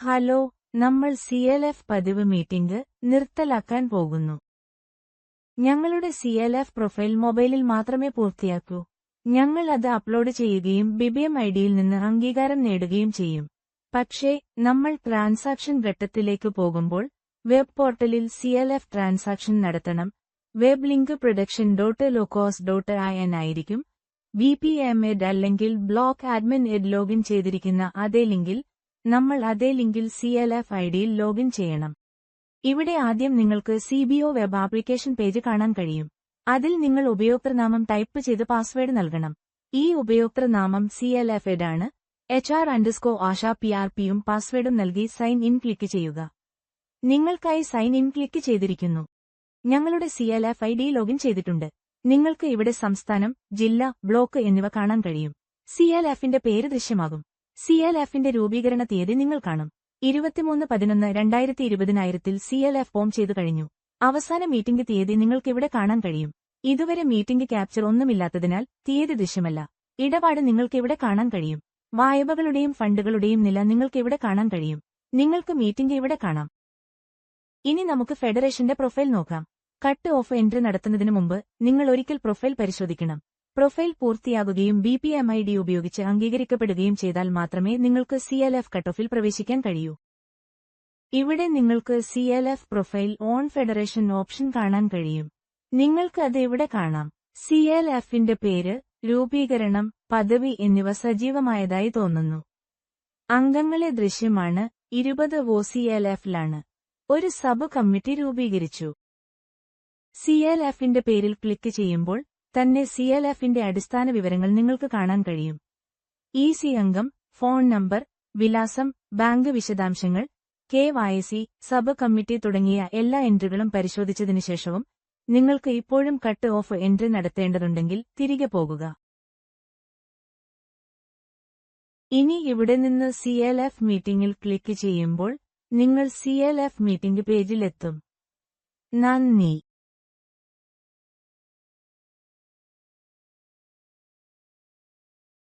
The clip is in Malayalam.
ഹലോ നമ്മൾ സി എൽ എഫ് പതിവ് മീറ്റിംഗ് നിർത്തലാക്കാൻ പോകുന്നു. ഞങ്ങളുടെ സി എൽ എഫ് പ്രൊഫൈൽ മൊബൈലിൽ മാത്രമേ പൂർത്തിയാക്കൂ. ഞങ്ങൾ അത് അപ്ലോഡ് ചെയ്യുകയും ബിബിഎം ഐഡിയിൽ നിന്ന് അംഗീകാരം നേടുകയും ചെയ്യും. പക്ഷേ നമ്മൾ ട്രാൻസാക്ഷൻ ഘട്ടത്തിലേക്ക് പോകുമ്പോൾ വെബ് പോർട്ടലിൽ സി എൽ എഫ് ട്രാൻസാക്ഷൻ നടത്തണം. Web link production dot LOKOS dot I N ആയിരിക്കും. ബി പി എം എഡ് അല്ലെങ്കിൽ ബ്ലോക്ക് അഡ്മിൻ എഡ് ലോഗിൻ ചെയ്തിരിക്കുന്ന അതേ ലിങ്കിൽ നമ്മൾ അതേ ലിങ്കിൽ സി എൽ എഫ് ഐഡിയിൽ ലോഗിൻ ചെയ്യണം. ഇവിടെ ആദ്യം നിങ്ങൾക്ക് C B O web application page കാണാൻ കഴിയും. അതിൽ നിങ്ങൾ ഉപയോക്തൃനാമം ടൈപ്പ് ചെയ്ത് പാസ്വേഡ് നൽകണം. ഈ ഉപയോക്തൃനാമം സി എൽ എഫ് എഡ് ആണ് H R underscore Asha P R പിയും പാസ്വേഡും നൽകി സൈൻ ഇൻ ക്ലിക്ക് ചെയ്യുക. നിങ്ങൾക്കായി സൈൻ ഇൻ ക്ലിക്ക് ചെയ്തിരിക്കുന്നു. ഞങ്ങളുടെ C L F I D login ചെയ്തിട്ടുണ്ട്. നിങ്ങൾക്ക് ഇവിടെ സംസ്ഥാനം ജില്ല ബ്ലോക്ക് എന്നിവ കാണാൻ കഴിയും. സി എൽ എഫിന്റെ പേര് ദൃശ്യമാകും. സി എൽ എഫിന്റെ രൂപീകരണ തീയതി നിങ്ങൾ കാണും. ഇരുപത്തിമൂന്ന് പതിനൊന്ന് രണ്ടായിരത്തി ഇരുപതിനായിരത്തിൽ സി എൽ എഫ് ഫോം ചെയ്തു കഴിഞ്ഞു. അവസാന മീറ്റിംഗ് തീയതി നിങ്ങൾക്കിവിടെ കാണാൻ കഴിയും. ഇതുവരെ മീറ്റിംഗ് ക്യാപ്ചർ ഒന്നുമില്ലാത്തതിനാൽ തീയതി ദൃശ്യമല്ല. ഇടപാട് നിങ്ങൾക്കിവിടെ കാണാൻ കഴിയും. വായ്പകളുടെയും ഫണ്ടുകളുടെയും നില നിങ്ങൾക്കിവിടെ കാണാൻ കഴിയും. നിങ്ങൾക്ക് മീറ്റിംഗ് ഇവിടെ കാണാം. ഇനി നമുക്ക് ഫെഡറേഷന്റെ പ്രൊഫൈൽ നോക്കാം. കട്ട് ഓഫ് എൻട്രി നടത്തുന്നതിന് മുമ്പ് നിങ്ങൾ ഒരിക്കൽ പ്രൊഫൈൽ പരിശോധിക്കണം. Profile പൂർത്തിയാകുകയും B P M I D ഉപയോഗിച്ച് അംഗീകരിക്കപ്പെടുകയും ചെയ്താൽ മാത്രമേ നിങ്ങൾക്ക് സി എൽ എഫ് കട്ട് ഓഫിൽ പ്രവേശിക്കാൻ കഴിയൂ. ഇവിടെ നിങ്ങൾക്ക് C L F profile on federation option കാണാൻ കഴിയും. നിങ്ങൾക്ക് അത് ഇവിടെ കാണാം? സി എൽ എഫിന്റെ പേര് രൂപീകരണം പദവി എന്നിവ സജീവമായതായി തോന്നുന്നു. അംഗങ്ങളെ ദൃശ്യമാണ്. ഇരുപത് ഒ സി എൽ എഫിലാണ്. ഒരു സബ് കമ്മിറ്റി രൂപീകരിച്ചു. സി എൽ എഫിന്റെ പേരിൽ ക്ലിക്ക് ചെയ്യുമ്പോൾ തന്നെ സി എൽ എഫിന്റെ അടിസ്ഥാന വിവരങ്ങൾ നിങ്ങൾക്ക് കാണാൻ കഴിയും. ഇ സി അംഗം ഫോൺ നമ്പർ വിലാസം ബാങ്ക് വിശദാംശങ്ങൾ കെ സി സബ് കമ്മിറ്റി തുടങ്ങിയ എല്ലാ എൻട്രികളും പരിശോധിച്ചതിനു ശേഷവും നിങ്ങൾക്ക് ഇപ്പോഴും കട്ട് ഓഫ് എൻട്രി നടത്തേണ്ടതുണ്ടെങ്കിൽ തിരികെ പോകുക. ഇനി ഇവിടെ നിന്ന് സി എൽ എഫ് മീറ്റിംഗിൽ ക്ലിക്ക് ചെയ്യുമ്പോൾ നിങ്ങൾ സി എൽ എഫ് മീറ്റിംഗ് പേജിലെത്തും. നന്ദി.